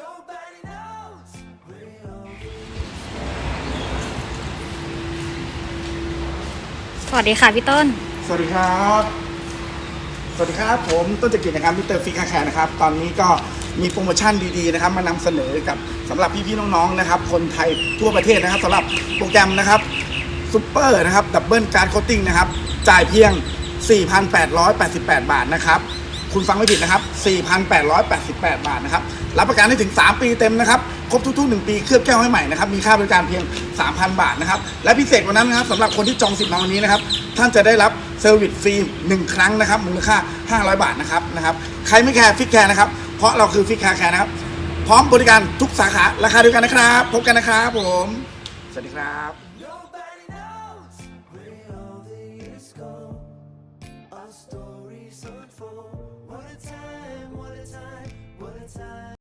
Nobody knows real สวัสดีค่ะพี่ต้น สวัสดีครับ สวัสดีครับผมต้นจักริจนะครับมิสเตอร์ฟิกาแคร์นะครับ ตอนนี้ก็มีโปรโมชั่นดีๆนะครับ มานำเสนอกับสำหรับพี่ๆน้องๆนะครับ คนไทยทั่วประเทศนะครับสำหรับโปรแกรมนะครับซูเปอร์นะครับดับเบิลการ์ดโคตติ้งนะครับ จ่ายเพียง 4,888 บาทนะครับ คุณฟังไม่ผิดนะครับ 4,888 บาทนะครับ รับประกันได้ถึง 3 ปีเต็มนะครับ ครบทุกๆ 1 ปีเคลือบแก้วให้ใหม่นะครับ มีค่าบริการเพียง 3,000 บาทนะครับ และพิเศษกว่านั้นนะครับสำหรับคนที่จองสิทธิ์มาวันนี้นะครับ ท่านจะได้รับเซอร์วิสฟรี1 ครั้งนะครับ มูลค่า 500 บาทนะครับ นะครับ ใครไม่แคร์ฟิกแคร์นะครับ เพราะเราคือฟิกแคร์แคร์นะครับ พร้อมบริการทุกสาขา ราคาเดียวกันนะครับ พบกันนะครับผม สวัสดีครับ「Stories unfold.